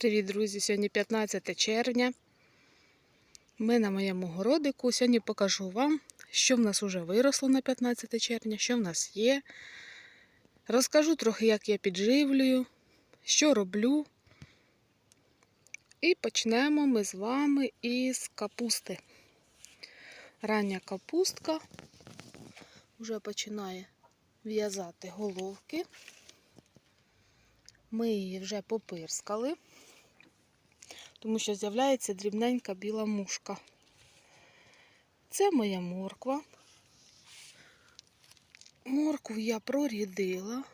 Привіт, друзі! Сьогодні 15 червня. Ми на моєму городику. Сьогодні покажу вам, що в нас вже виросло на 15 червня, що в нас є. Розкажу трохи, як я підживлюю, що роблю. І почнемо ми з вами із капусти. Рання капустка вже починає в'язати головки. Ми її вже попирскали, тому що з'являється дрібненька біла мушка. Це моя морква. Моркву я прорідила.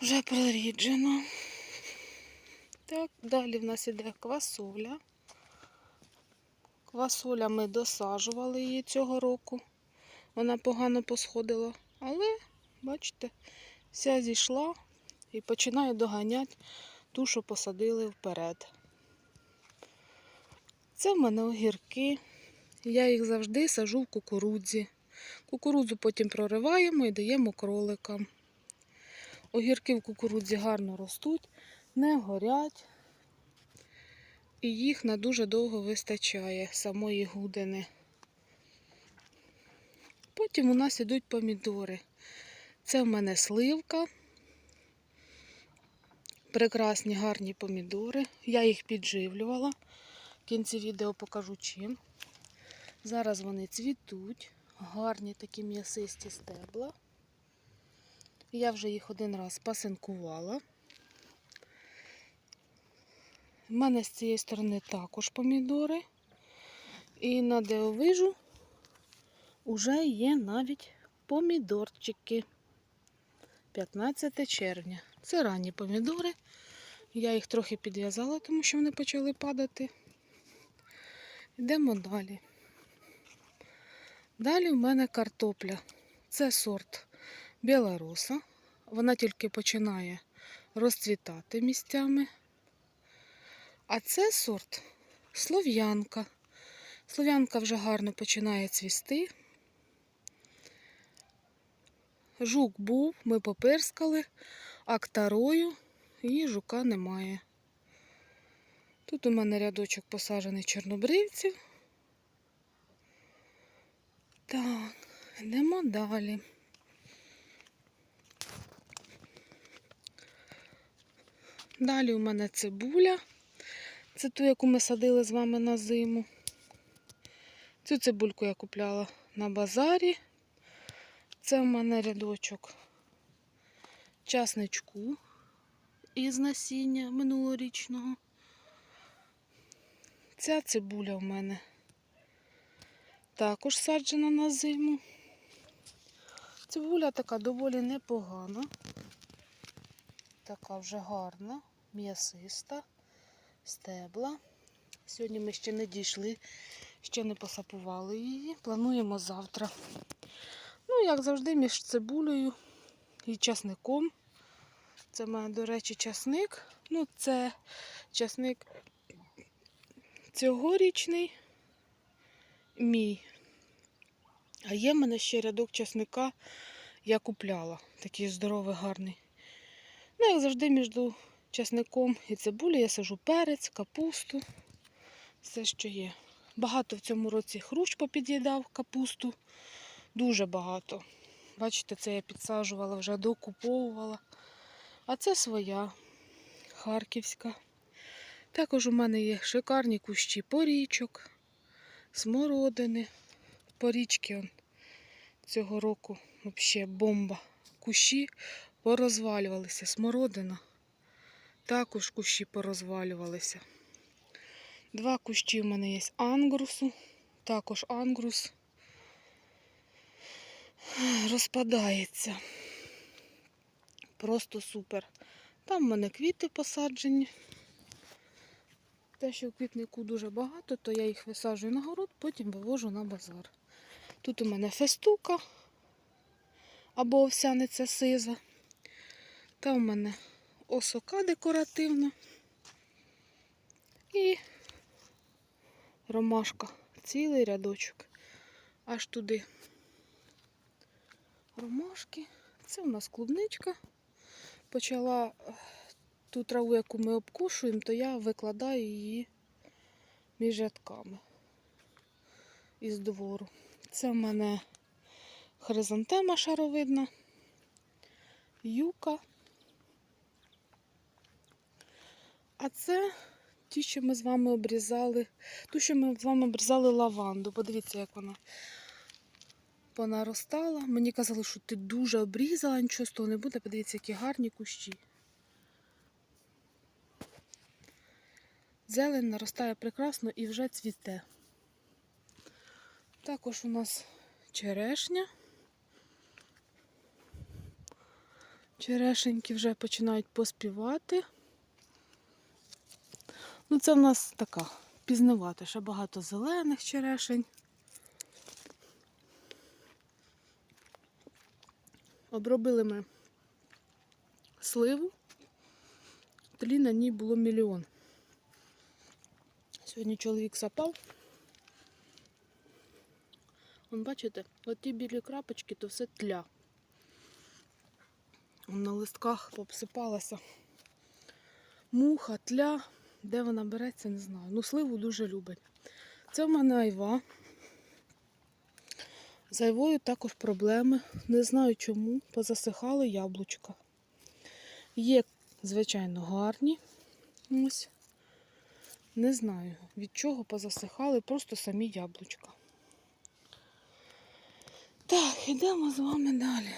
Вже проріджено. Так, далі в нас іде квасоля. Квасоля ми досаджували її цього року. Вона погано посходила, але, бачите, вся зійшла і починає доганяти ту, що посадили вперед. Це в мене огірки. Я їх завжди сажу в кукурудзі. Кукурудзу потім прориваємо і даємо кроликам. Огірки в кукурудзі гарно ростуть, не горять, і їх на дуже довго вистачає самої гудини. Потім у нас йдуть помідори. Це в мене сливка. Прекрасні гарні помідори. Я їх підживлювала. В кінці відео покажу чим. Зараз вони цвітуть, гарні такі м'ясисті стебла. Я вже їх один раз пасинкувала. У мене з цієї сторони також помідори. І на дивовижу Уже є навіть помідорчики. 15 червня. Це ранні помідори. Я їх трохи підв'язала, тому що вони почали падати. Йдемо далі. Далі в мене картопля. Це сорт білоруса. Вона тільки починає розцвітати місцями. А це сорт слов'янка. Слов'янка вже гарно починає цвісти. Жук був, ми попирскали актарою і жука немає. Тут у мене рядочок посаджений чорнобривців. Так, йдемо далі. Далі у мене цибуля. Це ту, яку ми садили з вами на зиму. Цю цибульку я купляла на базарі. Це в мене рядочок часничку із насіння минулорічного. Ця цибуля в мене також саджена на зиму. Цибуля така доволі непогана, така вже гарна, м'ясиста, стебла. Сьогодні ми ще не дійшли, ще не посапували її. Плануємо завтра. Ну, як завжди, між цибулею і часником. Це в мене, до речі, часник. Ну, це часник цьогорічний мій. А є в мене ще рядок часника, я купляла. Такий здоровий, гарний. Ну, як завжди, між часником і цибулею я сажу перець, капусту. Все, що є. Багато в цьому році хрущ попід'їдав капусту. Дуже багато. Бачите, це я підсаджувала, вже докуповувала. А це своя харківська. Також у мене є шикарні кущі порічок, смородини. Порічки он, цього року взагалі бомба. Кущі порозвалювалися. Смородина. Також кущі порозвалювалися. Два кущі в мене є ангрусу, також ангрус розпадається. Просто супер. Там в мене квіти посаджені. Те, що в квітнику дуже багато, то я їх висаджую на город, потім вивожу на базар. Тут у мене фестука або овсяниця сиза. Там у мене осока декоративна і ромашка. Цілий рядочок. Аж туди ромашки. Це у нас клубничка. почала е, ту траву, яку ми обкушуємо, то я викладаю її між рядками із двору. Це в мене хризантема шаровидна, юка. А це ті, що ми з вами обрізали, ту, що ми з вами обрізали лаванду. Подивіться, як вона понаростала. Мені казали, що ти дуже обрізала, нічого з того не буде. Подивіться, які гарні кущі. Зелень наростає прекрасно і вже цвіте. Також у нас черешня. Черешеньки вже починають поспівати. Ну, це в нас така пізнавата, ще багато зелених черешень. Обробили ми сливу. Тлі на ній було мільйон. Сьогодні чоловік сапав. Вон, бачите, оті білі крапочки, то все тля. Вон На листках обсипалася муха, тля. Де вона береться, не знаю. Ну, сливу дуже любить. Це в мене айва. З айвою також проблеми. Не знаю чому. Позасихали яблучка. Є, звичайно, гарні. Ось. Не знаю, від чого позасихали, просто самі яблучка. Так, йдемо з вами далі.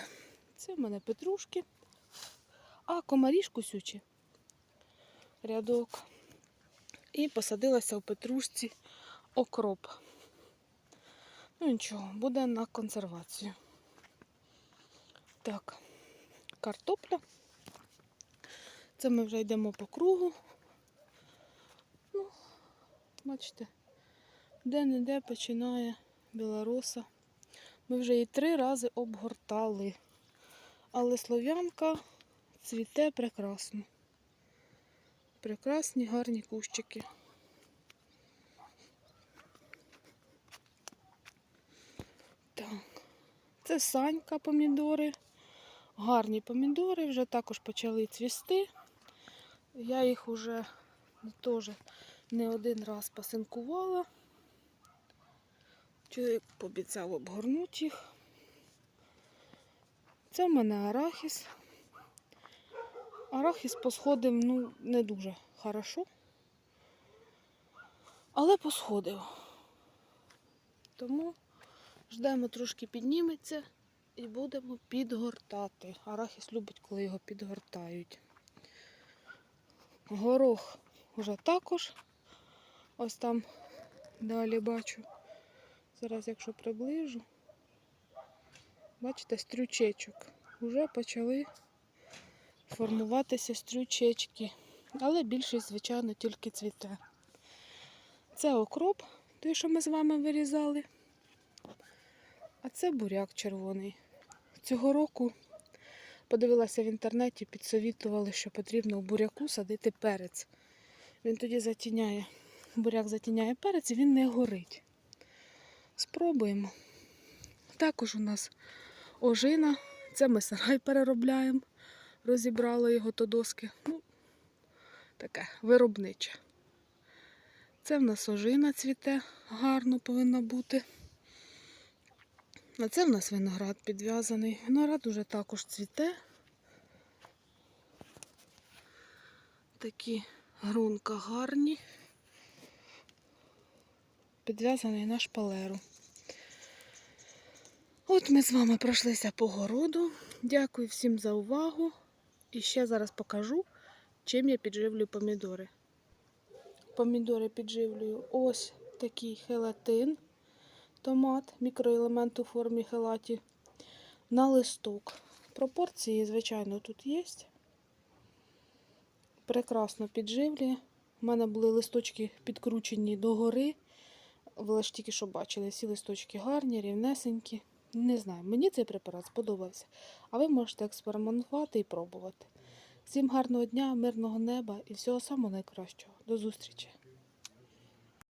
Це в мене петрушки. А, комарі ж кусючі. Рядок. І посадилася в петрушці окроп. Ну нічого, буде на консервацію. Так, картопля. Це ми вже йдемо по кругу. Ну, бачите, де-не-де починає білороса. Ми вже її три рази обгортали. Але слов'янка цвіте прекрасно. Прекрасні гарні кущики. Так, це санька помідори. Гарні помідори, вже також почали цвісти. Я їх вже теж не один раз пасинкувала. Чоловік пообіцяв обгорнути їх. Це в мене арахіс. Арахіс посходив ну, не дуже хорошо. Але посходив. Тому ждемо трошки підніметься і будемо підгортати. Арахіс любить, коли його підгортають. Горох вже також. Ось там далі бачу. Зараз, якщо приближу, бачите, стрючечок. Уже почали формуватися стрючечки. Але більшість, звичайно, тільки цвіте. Це окроп, той, що ми з вами вирізали. А це буряк червоний. Цього року подивилася в інтернеті, підсовітували, що потрібно в буряку садити перець. Він тоді затіняє, буряк затіняє перець і він не горить. Спробуємо. Також у нас ожина. Це ми сарай переробляємо. Розібрали його до доски. Ну, таке виробниче. Це в нас ожина цвіте, гарно повинна бути. А це в нас виноград підв'язаний. Виноград уже також цвіте. Такі грунка гарні. Підв'язаний на шпалеру. От ми з вами пройшлися по городу. Дякую всім за увагу. І ще зараз покажу, чим я підживлюю помідори. Помідори підживлюю ось такий хелатин, томат, мікроелемент у формі хелаті, на листок. Пропорції, звичайно, тут є. Прекрасно підживлює. У мене були листочки підкручені догори. Ви ж тільки що бачили, всі листочки гарні, рівнесенькі. Не знаю, мені цей препарат сподобався. А ви можете експериментувати і пробувати. Всім гарного дня, мирного неба і всього самого найкращого. До зустрічі!